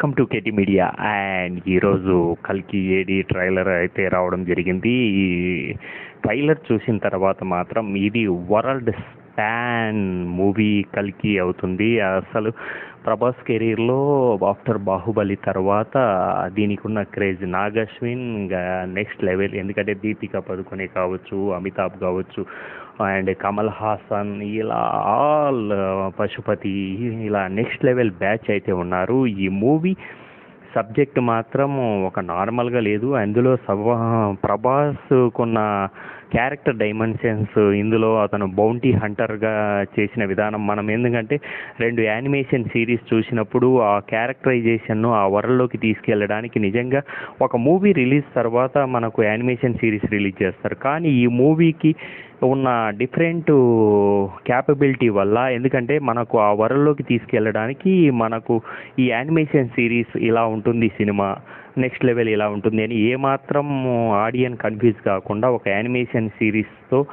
Welcome to KT media. And ఈరోజు కల్కి AD trailer అయితే రావడం జరిగింది. ఈ ట్రైలర్ చూసిన తర్వాత మాత్రం ఇది వరల్డ్ ఫ్యాన్ మూవీ కల్కి అవుతుంది. అసలు ప్రభాస్ కెరీర్లో ఆఫ్టర్ బాహుబలి తర్వాత దీనికి ఉన్న క్రేజ్ నాగశ్విన్ నెక్స్ట్ లెవెల్. ఎందుకంటే దీపిక పదుకొనే కావచ్చు అమితాబ్ కావచ్చు అండ్ కమల్ హాసన్ ఇలా ఆల్ పశుపతి ఇలా నెక్స్ట్ లెవెల్ బ్యాచ్ అయితే ఉన్నారు. ఈ మూవీ సబ్జెక్ట్ మాత్రం ఒక నార్మల్గా లేదు. అందులో సభ ప్రభాస్ కొన్న క్యారెక్టర్ డైమెన్షన్స్ ఇందులో అతను బౌంటీ హంటర్గా చేసిన విధానం. మనం ఎందుకంటే రెండు యానిమేషన్ సిరీస్ చూసినప్పుడు ఆ క్యారెక్టరైజేషన్ను ఆ వరల్డ్లోకి తీసుకెళ్ళడానికి నిజంగా ఒక మూవీ రిలీజ్ తర్వాత మనకు యానిమేషన్ సిరీస్ రిలీజ్ చేస్తారు. కానీ ఈ మూవీకి ఉన్న డిఫరెంట్ క్యాపబిలిటీ వల్ల ఎందుకంటే మనకు ఆ వరల్డ్లోకి తీసుకెళ్ళడానికి మనకు ఈ యానిమేషన్ సిరీస్ ఇలా ఉంటుంది సినిమా. నెక్స్ట్ లెవెల్ ఇలా ఉంటుంది అని ఏమాత్రం ఆడియన్ కన్ఫ్యూజ్ కాకుండా ఒక యానిమేషన్ సిరీస్తో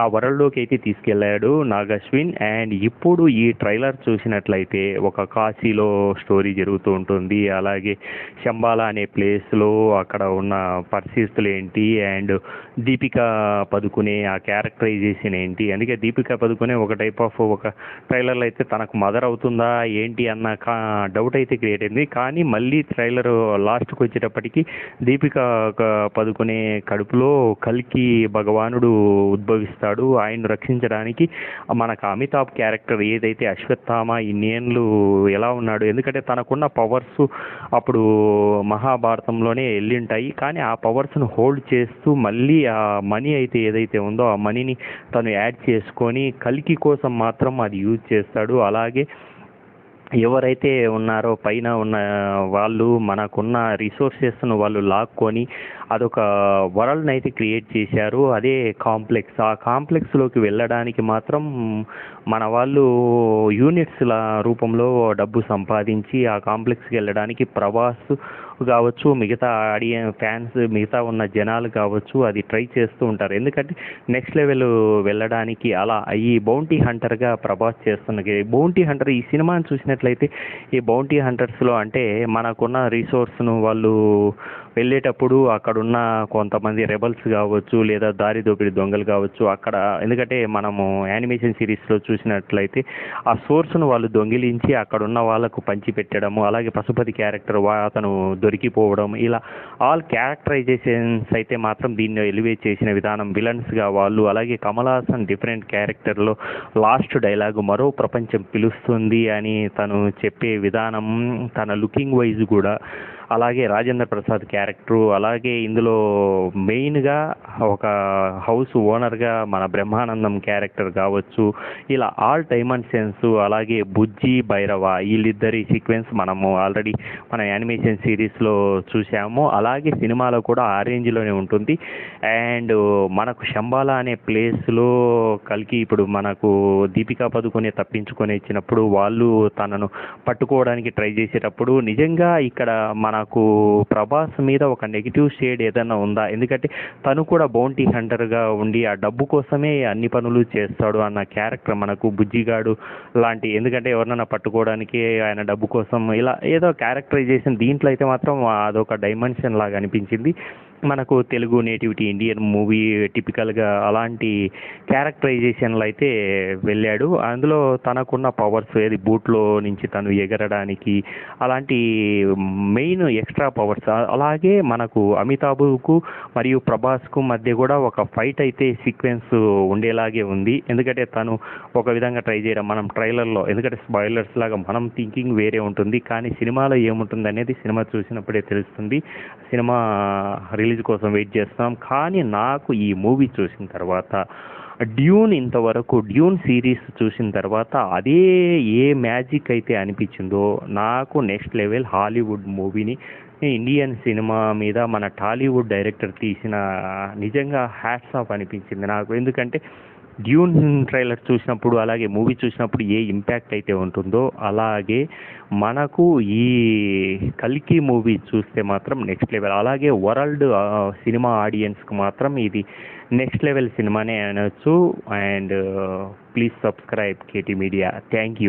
ఆ వరల్డ్లోకి అయితే తీసుకెళ్ళాడు నాగశ్విన్. అండ్ ఇప్పుడు ఈ ట్రైలర్ చూసినట్లయితే ఒక కాశీలో స్టోరీ జరుగుతూ ఉంటుంది. అలాగే శంబాలా అనే ప్లేస్లో అక్కడ ఉన్న పరిస్థితులు ఏంటి? అండ్ దీపిక పదుకునే ఆ క్యారెక్టరైజేషన్ ఏంటి? అందుకే దీపిక పదుకునే ఒక టైప్ ఆఫ్ ఒక ట్రైలర్లో అయితే తనకు మదర్ అవుతుందా? ఏంటి? అన్న కా డౌట్ అయితే క్రియేట్ అయింది. కానీ మళ్ళీ ట్రైలర్ లాస్ట్కి వచ్చేటప్పటికి దీపిక పదుకునే కడుపులో కల్కి భగవానుడు ఉద్భవిస్తాడు ఆయన్ను రక్షించడానికి మనకు అమితాబ్ క్యారెక్టర్ ఏదైతే అశ్వత్థామ ఇన్నేళ్ళు ఎలా ఉన్నాడు ఎందుకంటే తనకున్న పవర్స్ అప్పుడు మహాభారతంలోనే వెళ్ళింటాయి కానీ ఆ పవర్స్ను హోల్డ్ చేస్తూ మళ్ళీ ఆ మనీ అయితే ఏదైతే ఉందో ఆ మనీని తను యాడ్ చేసుకొని కలికి కోసం మాత్రం అది యూజ్ చేస్తాడు. అలాగే ఎవరైతే ఉన్నారో పైన ఉన్న వాళ్ళు మనకున్న రిసోర్సెస్ను వాళ్ళు లాక్కొని అదొక వరల్డ్ని అయితే క్రియేట్ చేశారు. అదే కాంప్లెక్స్. ఆ కాంప్లెక్స్లోకి వెళ్ళడానికి మాత్రం మన వాళ్ళు యూనిట్స్ల రూపంలో డబ్బు సంపాదించి ఆ కాంప్లెక్స్కి వెళ్ళడానికి కావచ్చు మిగతా ఆడియన్ ఫ్యాన్స్ మిగతా ఉన్న జనాలు కావచ్చు అది ట్రై చేస్తూ ఉంటారు. ఎందుకంటే నెక్స్ట్ లెవెల్ వెళ్ళడానికి అలా ఈ బౌంటీ హంటర్గా ప్రభాస్ చేస్తున్న బౌంటీ హంటర్ ఈ సినిమాని చూసినట్లయితే ఈ బౌంటీ హంటర్స్లో అంటే మనకున్న రిసోర్స్ను వాళ్ళు వెళ్ళేటప్పుడు అక్కడున్న కొంతమంది రెబల్స్ కావచ్చు లేదా దారి దోపిడి దొంగలు కావచ్చు అక్కడ ఎందుకంటే మనము యానిమేషన్ సిరీస్లో చూసినట్లయితే ఆ సోర్స్ను వాళ్ళు దొంగిలించి అక్కడున్న వాళ్ళకు పంచిపెట్టడము అలాగే పశుపతి క్యారెక్టర్ అతను దొరికిపోవడం ఇలా ఆల్ క్యారెక్టరైజేషన్స్ అయితే మాత్రం దీన్ని ఎలివేట్ చేసిన విధానం విలన్స్గా వాళ్ళు అలాగే కమల్ హాసన్ డిఫరెంట్ క్యారెక్టర్లో లాస్ట్ డైలాగ్ మరో ప్రపంచం పిలుస్తుంది అని తను చెప్పే విధానం తన లుకింగ్ వైజ్ కూడా అలాగే రాజేంద్ర ప్రసాద్ క్యారెక్టరు అలాగే ఇందులో మెయిన్గా ఒక హౌస్ ఓనర్గా మన బ్రహ్మానందం క్యారెక్టర్ కావచ్చు ఇలా ఆల్ డైమెన్షన్స్ అలాగే బుజ్జి భైరవ వీళ్ళిద్దరి సీక్వెన్స్ మనము ఆల్రెడీ మన యానిమేషన్ సిరీస్లో చూసాము అలాగే సినిమాలో కూడా ఆ రేంజ్లోనే ఉంటుంది. అండ్ మనకు శంబాలా అనే ప్లేస్లో కలికి ఇప్పుడు మనకు దీపికా పదుకొని తప్పించుకొని ఇచ్చినప్పుడు వాళ్ళు తనను పట్టుకోవడానికి ట్రై చేసేటప్పుడు నిజంగా ఇక్కడ మన నాకు ప్రభాస్ మీద ఒక నెగిటివ్ షేడ్ ఏదైనా ఉందా? ఎందుకంటే తను కూడా బౌంటీ హంటర్గా ఉండి ఆ డబ్బు కోసమే అన్ని పనులు చేస్తాడు అన్న క్యారెక్టర్ మనకు బుజ్జిగాడు లాంటి. ఎందుకంటే ఎవరినైనా పట్టుకోవడానికి ఆయన డబ్బు కోసం ఇలా ఏదో క్యారెక్టరైజేషన్ దీంట్లో అయితే మాత్రం అదొక డైమెన్షన్ లాగా అనిపించింది. మనకు తెలుగు నేటివిటీ ఇండియన్ మూవీ టిపికల్గా అలాంటి క్యారెక్టరైజేషన్లు అయితే వెళ్ళాడు. అందులో తనకున్న పవర్స్ ఏది? బూట్లో నుంచి తను ఎగరడానికి అలాంటి మెయిన్ ఎక్స్ట్రా పవర్స్. అలాగే మనకు అమితాబ్కు మరియు ప్రభాస్కు మధ్య కూడా ఒక ఫైట్ అయితే సీక్వెన్స్ ఉండేలాగే ఉంది. ఎందుకంటే తను ఒక విధంగా ట్రై చేయడం మనం ట్రైలర్లో ఎందుకంటే స్పాయిలర్స్ లాగా మనం థింకింగ్ వేరే ఉంటుంది. కానీ సినిమాలో ఏముంటుంది అనేది సినిమా చూసినప్పుడే తెలుస్తుంది. సినిమా రిలీజ్ కోసం వెయిట్ చేస్తున్నాం. కానీ నాకు ఈ మూవీ చూసిన తర్వాత డ్యూన్ ఇంతవరకు డ్యూన్ సిరీస్ చూసిన తర్వాత అదే ఏ మ్యాజిక్ అయితే అనిపించిందో నాకు నెక్స్ట్ లెవెల్ హాలీవుడ్ మూవీని ఇండియన్ సినిమా మీద మన టాలీవుడ్ డైరెక్టర్ తీసిన నిజంగా హ్యాట్స్ ఆఫ్ అనిపించింది నాకు. ఎందుకంటే డ్యూన్ ట్రైలర్ చూసినప్పుడు అలాగే మూవీ చూసినప్పుడు ఏ ఇంపాక్ట్ అయితే ఉంటుందో అలాగే మనకు ఈ కల్కి మూవీ చూస్తే మాత్రం నెక్స్ట్ లెవెల్ అలాగే వరల్డ్ సినిమా ఆడియన్స్కి మాత్రం ఇది నెక్స్ట్ లెవెల్ సినిమానే అనొచ్చు. And please subscribe KT media thank you